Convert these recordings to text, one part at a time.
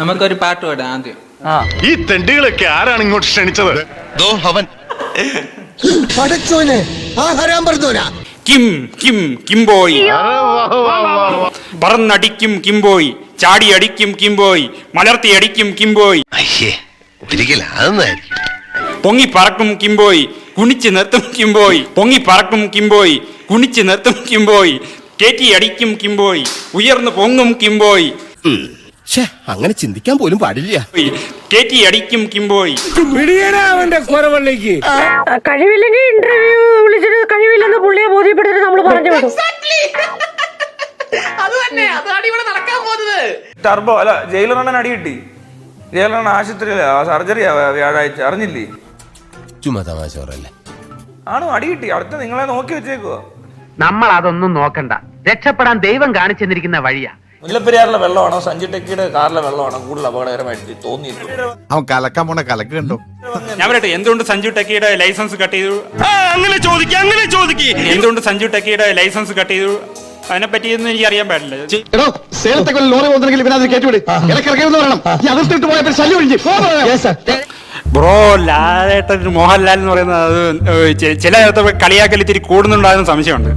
നമുക്കൊരു പാട്ട് പാടാം ആദ്യം. ആ. ഈ തെണ്ടികളൊക്കെ ആരാണ് ഇങ്ങോട്ട് ക്ഷണിച്ചത്? അവൻ. പടച്ചോനെ ആ ഹരാൻ പറഞ്ഞോനാ. Kim Kim കിംബോയ്. പറന്നടിക്കും കിംബോയ് ചാടിയടിക്കും കിംബോയ് മലർത്തിയടിക്കും കിംബോയ്. അയ്യേ ഒരിക്കലാകുന്നതായിരിക്കും പൊങ്ങി പറക്കും കിംബോയ് കുണിച്ച് നിർത്തും കിംബോയ് പൊങ്ങി പറക്കും കിംബോയ് കുണിച്ച് നിർത്തും കിംബോയ് കേറ്റി അടിക്കും കിംബോയ് ഉയർന്നു പൊങ്ങും കിംബോയ്. അങ്ങനെ ചിന്തിക്കാൻ പോലും പാടില്ല. കേറ്റി അടിക്കും അവന്റെ ആ, കഴിവില്ലെങ്കിൽ ഇന്റർവ്യൂ വിളിച്ചിട്ട് കഴിവില്ലെന്ന് പുള്ളിയെ ബോധ്യപ്പെടുത്തിട്ട് നമ്മൾ പറഞ്ഞു വിടും. ടർബോ അല്ല ജയിലറണ്ണൻ അടി കിട്ടി. ജയിലറണ്ണൻ ആശുപത്രിയില സർജറി വ്യാഴാഴ്ച. അറിഞ്ഞില്ലേ? ചുമ്മാ തമാശ പറയല്ലേ? ആണോ അടി കിട്ടി. അടുത്ത നിങ്ങളെ നോക്കി വെച്ചേക്കുവോ. നമ്മൾ അതൊന്നും നോക്കണ്ട. രക്ഷപ്പെടാൻ ദൈവം കാണിച്ചെന്നിരിക്കുന്ന വഴിയാ. മുല്ലപ്പെരിയാറിലെ വെള്ളമാണോ? സഞ്ജു ടെക്കിയുടെ കാറിലെ വെള്ളമാണോ? കൂടുതൽ അപകടകരമായിട്ട് തോന്നിയിട്ടുള്ളത്. അവൻ കലക്കാൻ പോണ കലക്ക് കണ്ടോ. ഞാൻ പറയട്ടെ എന്തുകൊണ്ട് സഞ്ജു ടെക്കിയുടെ ലൈസൻസ് കട്ട് ചെയ്തു? അങ്ങനെ ചോദിക്കുക അങ്ങനെ ചോദിക്കുക എന്തുകൊണ്ട് സഞ്ജു ടെക്കിയുടെ ലൈസൻസ് കട്ട് ചെയ്തു? അതിനെപ്പറ്റിയൊന്നും എനിക്ക് അറിയാൻ പാടില്ല. എടോ സേലത്തെ ലോറി പോകുന്നെങ്കിൽ ഇവനത് കേട്ടുവിട് ഇടക്കിറക്കി പറയണം ഈ അതിർത്തിട്ട് പോയപ്പോൾ ശല്യം ഒഴിഞ്ഞ്. ബ്രോ ലാലേട്ടൻ മോഹൻലാൽ എന്ന് പറയുന്നത് അത് ചില നേരത്തെ കളിയാക്കൽ ഇത്തിരി കൂടുന്നുണ്ടാകുന്ന സംശയമുണ്ട്.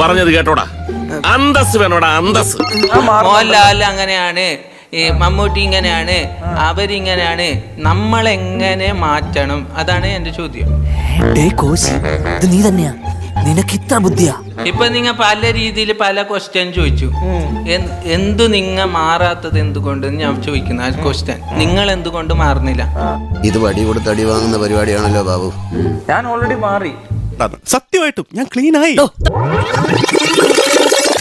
പറഞ്ഞത് കേട്ടോടാ. അന്തസ് വേണോടാ അന്തസ് മോഹൻലാൽ അങ്ങനെയാണ് ഈ മമ്മൂട്ടി ഇങ്ങനെയാണ് അവരിങ്ങനെയാണ് നമ്മളെങ്ങനെ മാറ്റണം? അതാണ് എന്റെ ചോദ്യം. നീ തന്നെയാ. നിനക്ക് ഇത്ര ബുദ്ധിയാ. ഇപ്പൊ നിങ്ങ പല രീതിയിൽ പല ക്വസ്റ്റ്യൻ ചോദിച്ചു. എന്ത്- എന്തു നിങ്ങ മാറാത്തത് എന്തുകൊണ്ട് ഞാൻ ചോദിക്കുന്ന. ആ ക്വസ്റ്റ്യൻ നിങ്ങൾ എന്തുകൊണ്ട് മാറുന്നില്ല? ഇത് വടി കൊടുത്ത് അടി വാങ്ങുന്ന പരിപാടിയാണല്ലോ ബാബു. ഞാൻ ഓൾറെഡി മാറി. സത്യമായിട്ടും ഞാൻ ക്ലീൻ ആയി.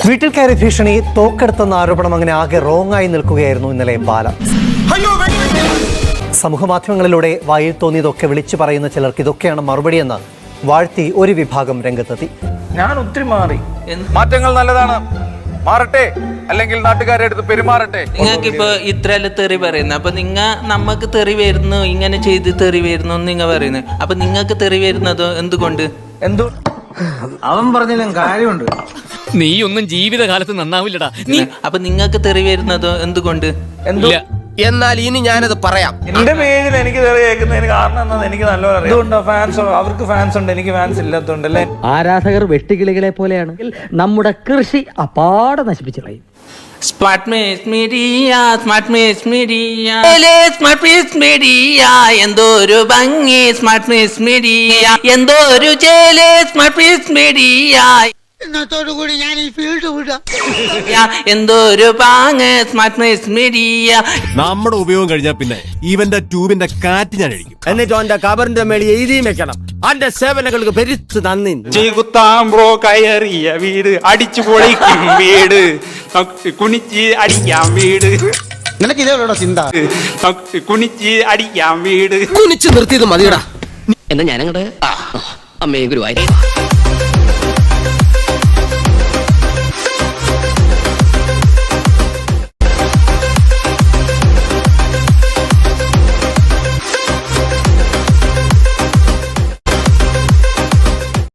വീട്ടിൽ കയറി ഭീഷണി തോക്കെടുത്തെന്ന ആരോപണം അങ്ങനെ ആകെ റോങ് ആയി നിൽക്കുകയായിരുന്നു ഇന്നലെ ബാല. സമൂഹ മാധ്യമങ്ങളിലൂടെ വായിൽ തോന്നിയതൊക്കെ വിളിച്ചു പറയുന്ന ചിലർക്ക് ഇതൊക്കെയാണ് മറുപടിയെന്ന് വാഴ്ത്തി ഒരു വിഭാഗം രംഗത്തെത്തി. ഞാൻ ഒത്തിരി മാറി. മാറ്റങ്ങൾ നല്ലതാണ്. മാറട്ടെ. അല്ലെങ്കിൽ നാട്ടുകാരെ അടുത്ത് പെരുമാറട്ടെ. നിങ്ങൾക്ക് ഇപ്പൊ ഇത്രയല്ല തെറി പറയുന്നത്? അപ്പൊ നിങ്ങൾ നമുക്ക് തെറി വരുന്നു ഇങ്ങനെ ചെയ്ത് തെറി വരുന്നു എന്ന് നിങ്ങ പറയുന്നത് അപ്പൊ നിങ്ങൾക്ക് തെറി വരുന്നത് എന്തുകൊണ്ട്? എന്തു? അവൻ പറഞ്ഞാലും കാര്യമുണ്ട്. നീ ഒന്നും ജീവിതകാലത്ത് നന്നാവില്ലടാ. നീ അപ്പൊ നിങ്ങൾക്ക് തെറി വരുന്നത് എന്തുകൊണ്ട്? ഇല്ല. എന്നാൽ ഇനി ഞാനത് പറയാം. എന്റെ പേരിൽ എനിക്ക് തെറി കേൾക്കുന്നതിന് കാരണം എന്താണെന്ന് എനിക്ക് നല്ലോണം അറിയാം. ഫാൻസ് അവർക്ക് ഫാൻസ് ഉണ്ട് എനിക്ക് ഫാൻസ് ഇല്ലാത്തതുകൊണ്ടല്ലേ ആരാധകർ വെട്ടുകിളികളെ പോലെയാണ് നമ്മുടെ കൃഷി അപ്പാടെ നശിപ്പിച്ചു കളയും. Smart maze media smart maze media smart maze media എന്തോ ഒരു ഭംഗി. സ്മാർട്ട് മിസ് മീഡിയ എന്തോ ഒരു ചേൽ സ്മാർട്ട് മിസ് മീഡിയ ഇന്നത്തോടുകൂടി ഞാൻ ഈ ഫീൽഡ് വിടാം. എന്തോ ഒരു പാങ് മീഡിയ നമ്മുടെ ഉപയോഗം കഴിഞ്ഞാൽ പിന്നെ ഇവന്റെ ട്യൂബിന്റെ കാറ്റ് ഞാൻ അഴിക്കും എന്നിട്ട് അവന്റെ കബറിന്റെ മേളിൽ എഴുതിയും വെക്കണം. അവന്റെ സേവനങ്ങൾക്ക് പെരുത്ത് നന്ദി. ചീകുത്താമ്പ്രോ ബ്രോ കയറിയ വീട് അടിച്ചു പൊളിക്കും വീട്. കുണിച്ച് അടിക്കാം വീട്. നിനക്ക് ഇതേപോലുള്ള ചിന്ത. കുണിച്ച് അടിക്കാം വീട്. കുണിച്ച് നിർത്തിയത് മതിയടാ. എന്നാ ഞാനങ്ങട് അമ്മയും ഗുരുവായി